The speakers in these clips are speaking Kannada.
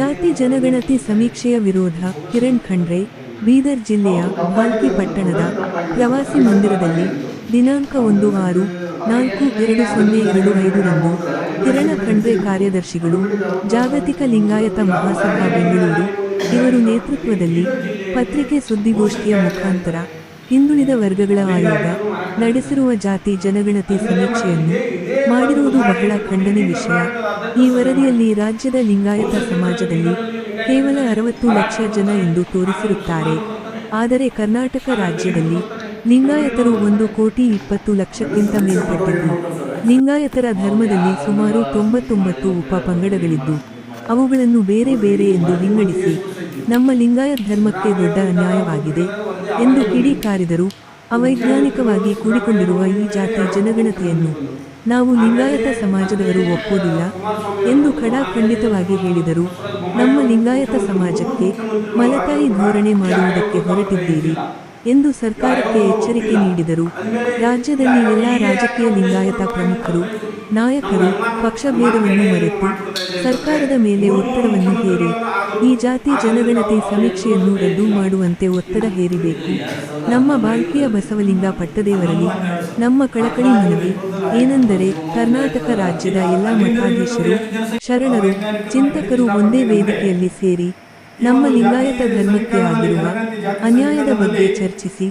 ಜಾತಿ ಜನಗಣತಿ ಸಮೀಕ್ಷೆಯ ವಿರೋಧ ಕಿರಣ್ ಖಂಡ್ರೆ, ಬೀದರ್ ಜಿಲ್ಲೆಯ ಭಾಲ್ಕಿ ಪಟ್ಟಣದ ಪ್ರವಾಸಿ ಮಂದಿರದಲ್ಲಿ ದಿನಾಂಕ ಒಂದು ಆರು ನಾಲ್ಕು ಎರಡು ಸೊನ್ನೆ ಎರಡು ಐದರಂದು ಕಿರಣ ಖಂಡ್ರೆ ಕಾರ್ಯದರ್ಶಿಗಳು ಜಾಗತಿಕ ಲಿಂಗಾಯತ ಮಹಾಸಭಾ ಬೆಂಗಳೂರು ಇವರು ನೇತೃತ್ವದಲ್ಲಿ ಪತ್ರಿಕೆ ಸುದ್ದಿಗೋಷ್ಠಿಯ ಮುಖಾಂತರ ಹಿಂದುಳಿದ ವರ್ಗಗಳ ಆಯೋಗ ನಡೆಸಿರುವ ಜಾತಿ ಜನಗಣತಿ ಸಮೀಕ್ಷೆಯನ್ನು ಮಾಡಿರುವುದು ಬಹಳ ಖಂಡನೆ ವಿಷಯ. ಈ ವರದಿಯಲ್ಲಿ ರಾಜ್ಯದ ಲಿಂಗಾಯತ ಸಮಾಜದಲ್ಲಿ ಕೇವಲ ಅರವತ್ತು ಲಕ್ಷ ಜನ ಎಂದು ತೋರಿಸಿರುತ್ತಾರೆ. ಆದರೆ ಕರ್ನಾಟಕ ರಾಜ್ಯದಲ್ಲಿ ಲಿಂಗಾಯತರು ಒಂದು ಕೋಟಿ ಇಪ್ಪತ್ತು ಲಕ್ಷಕ್ಕಿಂತ ಮೇಲ್ಪಟ್ಟಿದ್ದು, ಲಿಂಗಾಯತರ ಧರ್ಮದಲ್ಲಿ ಸುಮಾರು ತೊಂಬತ್ತೊಂಬತ್ತು ಉಪ ಪಂಗಡಗಳಿದ್ದು, ಅವುಗಳನ್ನು ಬೇರೆ ಬೇರೆ ಎಂದು ವಿಂಗಡಿಸಿ ನಮ್ಮ ಲಿಂಗಾಯತ್ ಧರ್ಮಕ್ಕೆ ದೊಡ್ಡ ಅನ್ಯಾಯವಾಗಿದೆ ಎಂದು ಕಿಡಿಕಾರಿದರು. ಅವೈಜ್ಞಾನಿಕವಾಗಿ ಕೂಡಿಕೊಂಡಿರುವ ಈ ಜಾತಿ ಜನಗಣತಿಯನ್ನು ನಾವು ಲಿಂಗಾಯತ ಸಮಾಜದವರು ಒಪ್ಪುವುದಿಲ್ಲ ಎಂದು ಖಡಾಖಂಡಿತವಾಗಿ ಹೇಳಿದರು. ನಮ್ಮ ಲಿಂಗಾಯತ ಸಮಾಜಕ್ಕೆ ಮಲತಾಯಿ ಧೋರಣೆ ಮಾಡುವುದಕ್ಕೆ ಹೊರಟಿದ್ದೀರಿ. ಎಂದು ಸರ್ಕಾರಕ್ಕೆ ಎಚ್ಚರಿಕೆ ನೀಡಿದರು. ರಾಜ್ಯದಲ್ಲಿ ಎಲ್ಲಾ ರಾಜಕೀಯ ಲಿಂಗಾಯತ ಪ್ರಮುಖರು, ನಾಯಕರು ಪಕ್ಷಭೇದವನ್ನು ಮರೆತು ಸರ್ಕಾರದ ಮೇಲೆ ಒತ್ತಡವನ್ನು ಹೇರಿ, ಈ ಜಾತಿ ಜನಗಣತಿ ಸಮೀಕ್ಷೆಯನ್ನು ರದ್ದು ಮಾಡುವಂತೆ ಒತ್ತಡ ಹೇರಿಬೇಕು. ನಮ್ಮ ಬಾಲ್ಕಿಯ ಬಸವಲಿಂಗ ಪಟ್ಟದೇವರಲ್ಲಿ ನಮ್ಮ ಕಳಕಳಿ ಮನವಿ, ಏನೆಂದರೆ ಕರ್ನಾಟಕ ರಾಜ್ಯದ ಎಲ್ಲ ಮಠಾಧೀಶರು, ಶರಣರು, ಚಿಂತಕರು ಒಂದೇ ವೇದಿಕೆಯಲ್ಲಿ ಸೇರಿ ನಮ್ಮ ಲಿಂಗಾಯತ ಧರ್ಮಕ್ಕೆ ಆಗಿರುವ ಅನ್ಯಾಯದ ಬಗ್ಗೆ ಚರ್ಚಿಸಿ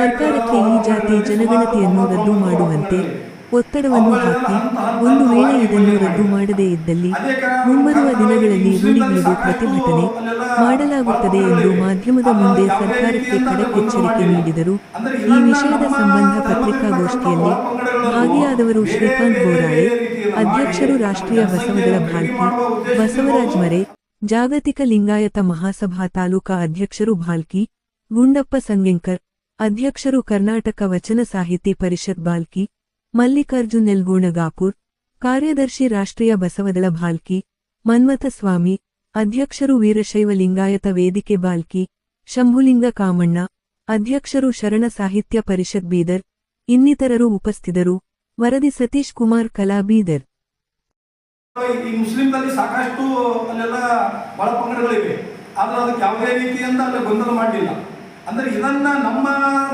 ಸರ್ಕಾರಕ್ಕೆ ಈ ಜಾತಿ ಜನಗಣತಿಯನ್ನು ರದ್ದು ಮಾಡುವಂತೆ ಒತ್ತಡವನ್ನು ಹಾಕಿ ಒಂದು ವೇಳೆ ಇದನ್ನು ರದ್ದು ಮಾಡದೇ ಇದ್ದಲ್ಲಿ ಮುಂಬರುವ ದಿನಗಳಲ್ಲಿ ರೂಢಿಗಿಳಿದು ಪ್ರತಿಭಟನೆ ಮಾಡಲಾಗುತ್ತದೆ ಎಂದು ಮಾಧ್ಯಮದ ಮುಂದೆ ಸರ್ಕಾರಕ್ಕೆ ಖಡಕ್ ಎಚ್ಚರಿಕೆ ನೀಡಿದರು. ಈ ವಿಷಯದ ಸಂಬಂಧ ಪತ್ರಿಕಾಗೋಷ್ಠಿಯಲ್ಲಿ ಭಾಗಿಯಾದವರು ಶ್ರೀಕಾಂತ್ ಬೋರಾಳೆ, ಅಧ್ಯಕ್ಷರು ರಾಷ್ಟ್ರೀಯ ಬಸವಗಳ ಭಾಗಿ ಬಸವರಾಜ್ ಮರೆ ಜಾಗತಿಕ ಲಿಂಗಾಯತ ಮಹಾಸಭಾ ತಾಲೂಕಾ ಅಧ್ಯಕ್ಷರು ಭಾಲ್ಕಿ ಗುಂಡಪ್ಪ ಸಂಗೆಂಕರ್, ಅಧ್ಯಕ್ಷರು ಕರ್ನಾಟಕ ವಚನ ಸಾಹಿತ್ಯ ಪರಿಷತ್ ಬಾಲ್ಕಿ, ಮಲ್ಲಿಕಾರ್ಜುನ್ ಎಲ್ಗೂಣಗಾಪುರ್ ಕಾರ್ಯದರ್ಶಿ ರಾಷ್ಟ್ರೀಯ ಬಸವದಳ ಭಾಲ್ಕಿ ಮನ್ಮಥ ಸ್ವಾಮಿ, ಅಧ್ಯಕ್ಷರು ವೀರಶೈವ ಲಿಂಗಾಯತ ವೇದಿಕೆ ಬಾಲ್ಕಿ, ಶಂಭುಲಿಂಗ ಕಾಮಣ್ಣ, ಅಧ್ಯಕ್ಷರು ಶರಣ ಸಾಹಿತ್ಯ ಪರಿಷತ್ ಬೀದರ್, ಇನ್ನಿತರರು ಉಪಸ್ಥಿತರು, ವರದಿ ಸತೀಶ್ ಕುಮಾರ್ ಕಲಾ ಬೀದರ್. ಈ ಮುಸ್ಲಿಂದಲ್ಲಿ ಸಾಕಷ್ಟು ಅಲ್ಲೆಲ್ಲ ಬಹಳ ಪಂಗಡಗಳಿವೆ. ಆದ್ರೆ ಅದಕ್ಕೆ ಯಾವುದೇ ರೀತಿಯಿಂದ ಅಲ್ಲಿ ಗೊಂದಲ ಮಾಡಲಿಲ್ಲ ಅಂದ್ರೆ ಇದನ್ನ ನಮ್ಮ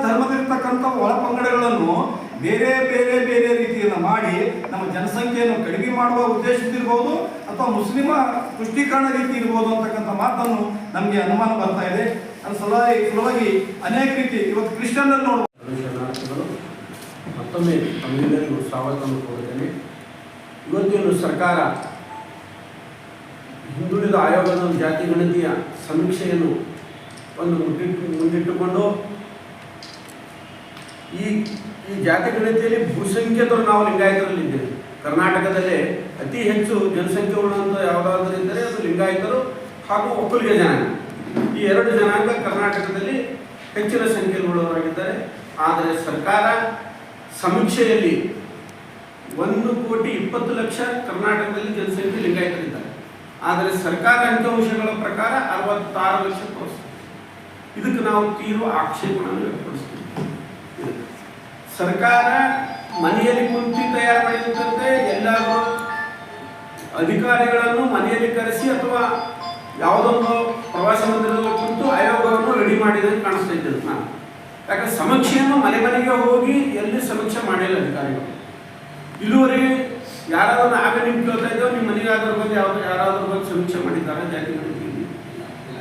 ಧರ್ಮದಲ್ಲಿರ್ತಕ್ಕಂಥ ಒಳ ಪಂಗಡಗಳನ್ನು ಬೇರೆ ಬೇರೆ ಬೇರೆ ರೀತಿಯನ್ನು ಮಾಡಿ ನಮ್ಮ ಜನಸಂಖ್ಯೆಯನ್ನು ಕಡಿಮೆ ಮಾಡುವ ಉದ್ದೇಶದಿರ್ಬೋದು ಅಥವಾ ಮುಸ್ಲಿಮ ಪುಷ್ಟೀಕರಣ ರೀತಿ ಇರ್ಬೋದು ಅಂತಕ್ಕಂಥ ಮಾತನ್ನು ನಮಗೆ ಅನುಮಾನ ಬರ್ತಾ ಇದೆ. ಅದರ ಸಲುವಾಗಿ ಸಲುವಾಗಿ ಅನೇಕ ರೀತಿ ಇವತ್ತು ಕ್ರಿಶ್ಚಿಯನ್ನಲ್ಲಿ ಶರಣಾರ್ಥಿಗಳು ಮತ್ತೊಮ್ಮೆ ಸ್ವಾಗತವನ್ನು ಇವತ್ತೇನು ಸರ್ಕಾರ ಹಿಂದುಳಿದ ಆಯೋಗದ ಜಾತಿ ಗಣತಿಯ ಸಮೀಕ್ಷೆಯನ್ನು ಒಂದು ಮುಟ್ಟಿಟ್ಟು ಮುಂದಿಟ್ಟುಕೊಂಡು ಈ ಈ ಜಾತಿ ಗಣತಿಯಲ್ಲಿ ಭೂಸಂಖ್ಯಾತರು ನಾವು ಲಿಂಗಾಯತರಲ್ಲಿದ್ದೇವೆ ಕರ್ನಾಟಕದಲ್ಲೇ ಅತಿ ಹೆಚ್ಚು ಜನಸಂಖ್ಯೆ ಉಳ್ಳಂತ ಯಾವುದಾದ್ರೂ ಇದ್ದರೆ ಅದು ಲಿಂಗಾಯತರು ಹಾಗೂ ಒಕ್ಕಲಿಗ ಜನಾಂಗ. ಈ ಎರಡು ಜನಾಂಗ ಕರ್ನಾಟಕದಲ್ಲಿ ಹೆಚ್ಚಿನ ಸಂಖ್ಯೆಯಲ್ಲಿ ಉಳ್ಳವರಾಗಿದ್ದಾರೆ. ಆದರೆ ಸರ್ಕಾರ ಸಮೀಕ್ಷೆಯಲ್ಲಿ ಒಂದು ಕೋಟಿ ಇಪ್ಪತ್ತು ಲಕ್ಷ ಕರ್ನಾಟಕದಲ್ಲಿ ಜನಸಂಖ್ಯೆ ಲಿಂಗಾಯತರಿದ್ದಾರೆ. ಆದರೆ ಸರ್ಕಾರ ಅಂಕಿಅಂಶಗಳ ಪ್ರಕಾರ ಅರವತ್ತಾರು ಲಕ್ಷ ತೋರಿಸ್ತದೆ ಇದಕ್ಕೆ ನಾವು ತೀವ್ರ ಆಕ್ಷೇಪಗಳನ್ನು ವ್ಯಕ್ತಪಡಿಸ್ತೀವಿ. ಸರ್ಕಾರ ಮನೆಯಲ್ಲಿ ಕುಂತು ತಯಾರು ಮಾಡಿದಂತೆ ಎಲ್ಲರೂ ಅಧಿಕಾರಿಗಳನ್ನು ಮನೆಯಲ್ಲಿ ಕರೆಸಿ ಅಥವಾ ಯಾವುದೊಂದು ಪ್ರವಾಸ ಮಂದಿರದಲ್ಲಿ ಕುಂತು ಆಯೋಗವನ್ನು ರೆಡಿ ಮಾಡಿದಂಗೆ ಕಾಣಿಸ್ತಾ ಇದ್ದೇನೆ ನಾನು. ಯಾಕಂದ್ರೆ ಸಮೀಕ್ಷೆಯನ್ನು ಮನೆ ಮನೆಗೆ ಹೋಗಿ ಎಲ್ಲಿ ಸಮೀಕ್ಷೆ ಮಾಡಿಲ್ಲ ಅಧಿಕಾರಿಗಳು. ಇಲ್ಲಿವರೆಗೆ ಯಾರಾದ್ರೂ ಆಗ ನಿಮ್ಗೆ ಕೇಳ್ತಾ ಇದ್ದೇವೆ ನಿಮ್ಮ ಮನೆಗೆ ಅದ್ರ ಬಗ್ಗೆ ಯಾವ್ದು ಯಾರಾದ್ರೂ ಬಂದು ಸಮೀಕ್ಷೆ ಮಾಡಿದ್ದಾರೆ? ಜಾತಿ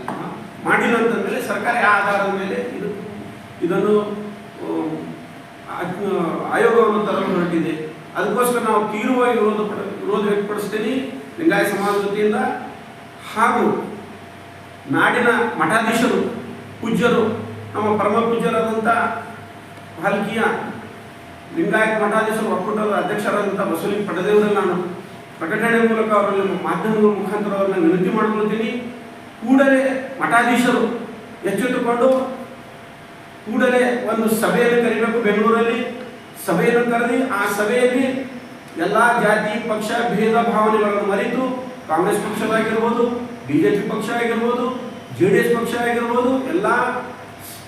ಹಾ? ಮಾಡಿಲ್ಲ ಅಂತಂದ್ರೆ ಸರ್ಕಾರ ಯಾವ ಆಧಾರದ ಮೇಲೆ ಇದು ಇದನ್ನು ಆ, ಆ- ಆಯೋಗವನ್ನು ತರಲು ಹೊರಟಿದೆ. ಅದಕ್ಕೋಸ್ಕರ ನಾವು ತೀವ್ರವಾಗಿ ವಿರೋಧ ಪಡ ವಿರೋಧ ವ್ಯಕ್ತಪಡಿಸ್ತೀನಿ. ಲಿಂಗಾಯತ ಸಮಾಜ ವತಿಯಿಂದ ಹಾಗೂ ನಾಡಿನ ಮಠಾಧೀಶರು ಪೂಜ್ಯರು ನಮ್ಮ ಪರಮ ಪೂಜ್ಯರಾದಂಥ ಭಾಲ್ಕಿಯ ಲಿಂಗಾಯತ ಮಠಾಧೀಶರು ಒಕ್ಕೂಟದ ಅಧ್ಯಕ್ಷರಾದಂಥ ಬಸವಲಿಂಗ ಪಡೆದೇವರಲ್ಲಿ ನಾನು ಪ್ರಕಟಣೆ ಮೂಲಕ ಅವರಲ್ಲಿ ಮಾಧ್ಯಮಗಳ ಮುಖಾಂತರ ಅವರನ್ನ ವಿನಂತಿ ಮಾಡ್ಕೊಳ್ತೀನಿ. ಕೂಡಲೇ ಮಠಾಧೀಶರು ಎಚ್ಚೆತ್ತುಕೊಂಡು ಕೂಡಲೇ ಒಂದು ಸಭೆಯನ್ನು ಕರಿಬೇಕು ಬೆಂಗಳೂರಲ್ಲಿ. ಸಭೆಯನ್ನು ಕರೆದಿ, ಆ ಸಭೆಯಲ್ಲಿ ಎಲ್ಲ ಜಾತಿ, ಪಕ್ಷ, ಭೇದ, ಭಾವನೆಗಳನ್ನು ಮರೆತು ಕಾಂಗ್ರೆಸ್ ಪಕ್ಷದಾಗಿರ್ಬೋದು, ಬಿಜೆಪಿ ಪಕ್ಷ ಆಗಿರ್ಬೋದು, ಜೆ ಡಿ ಎಸ್ ಪಕ್ಷ ಆಗಿರ್ಬೋದು, ಎಲ್ಲ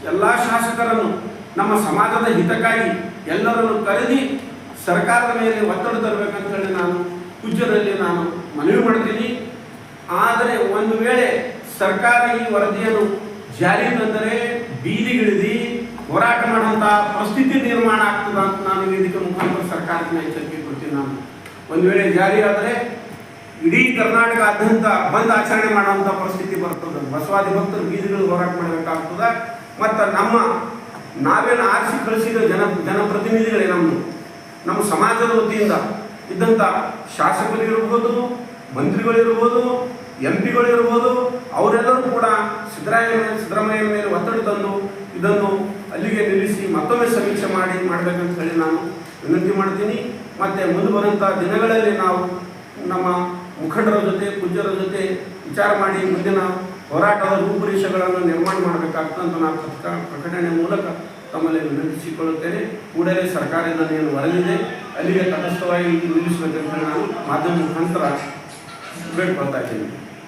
ಎಲ್ಲ ಶಾಸಕರನ್ನು ನಮ್ಮ ಸಮಾಜದ ಹಿತಕ್ಕಾಗಿ ಎಲ್ಲರನ್ನು ಕರೆದಿ ಸರ್ಕಾರದ ಮೇಲೆ ಒತ್ತಡ ತರಬೇಕಂತ ಹೇಳಿ ನಾನು ಪೂಜ್ಯರಲ್ಲಿ ನಾನು ಮನವಿ ಮಾಡ್ತೀನಿ. ಆದರೆ ಒಂದು ವೇಳೆ ಸರ್ಕಾರ ಈ ವರದಿಯನ್ನು ಜಾರಿ ತಂದರೆ ಬೀದಿಗಿಳಿದು ಹೋರಾಟ ಮಾಡುವಂಥ ಪರಿಸ್ಥಿತಿ ನಿರ್ಮಾಣ ಆಗ್ತದ ಅಂತ ನಾನು ವೇದಿಕೆ ಮುಖಾಂತರ ಸರ್ಕಾರಕ್ಕೆ ಎಚ್ಚರಿಕೆ ಕೊಡ್ತೀನಿ ನಾನು. ಒಂದು ವೇಳೆ ಜಾರಿ ಆದರೆ ಇಡೀ ಕರ್ನಾಟಕದಾದ್ಯಂತ ಬಂದ್ ಆಚರಣೆ ಮಾಡುವಂಥ ಪರಿಸ್ಥಿತಿ ಬರ್ತದೆ. ಬಸವಾದಿ ಭಕ್ತರು ಬೀದಿಗಳು ಹೋರಾಟ ಮಾಡಬೇಕಾಗ್ತದೆ. ಮತ್ತು ನಮ್ಮ ನಾವೇನು ಆರಿಸಿ ಕಳಿಸಿದ ಜನ ಜನಪ್ರತಿನಿಧಿಗಳೇ ನಮ್ಮ ನಮ್ಮ ಸಮಾಜದ ವತಿಯಿಂದ ಇದ್ದಂಥ ಶಾಸಕರಿರ್ಬೋದು, ಮಂತ್ರಿಗಳಿರ್ಬೋದು, ಎಂ ಪಿಗಳಿರ್ಬೋದು, ಅವರೆಲ್ಲರೂ ಕೂಡ ಸಿದ್ದರಾಮಯ್ಯ ಸಿದ್ದರಾಮಯ್ಯ ಮೇಲೆ ಒತ್ತಡ ತಂದು ಇದನ್ನು ಅಲ್ಲಿಗೆ ನಿಲ್ಲಿಸಿ ಮತ್ತೊಮ್ಮೆ ಸಮೀಕ್ಷೆ ಮಾಡಿ ಮಾಡಬೇಕಂತ ಹೇಳಿ ನಾನು ವಿನಂತಿ ಮಾಡ್ತೀನಿ. ಮತ್ತು ಮುಂದೆ ಬರುವಂಥ ದಿನಗಳಲ್ಲಿ ನಾವು ನಮ್ಮ ಮುಖಂಡರ ಜೊತೆ, ಪೂಜ್ಯರ ಜೊತೆ ವಿಚಾರ ಮಾಡಿ ಮುಂದಿನ ಹೋರಾಟದ ರೂಪುರೇಷೆಗಳನ್ನು ನಿರ್ಮಾಣ ಮಾಡಬೇಕಾಗ್ತಂತ ನಾನು ಪ್ರಕಟಣೆ ಮೂಲಕ ತಮ್ಮಲ್ಲಿ ವಿನಂತಿಸಿಕೊಳ್ಳುತ್ತೇನೆ. ಕೂಡಲೇ ಸರ್ಕಾರದಿಂದ ಏನು ವರದಿದೆ ಅಲ್ಲಿಗೆ ತಟಸ್ಥವಾಗಿ ನಿಲ್ಲಿಸಬೇಕಂತ ನಾನು ಮಾಧ್ಯಮ ಮುಖಾಂತರ ಬೇಡ್ಕೊಳ್ತಾ ಇದ್ದೀನಿ.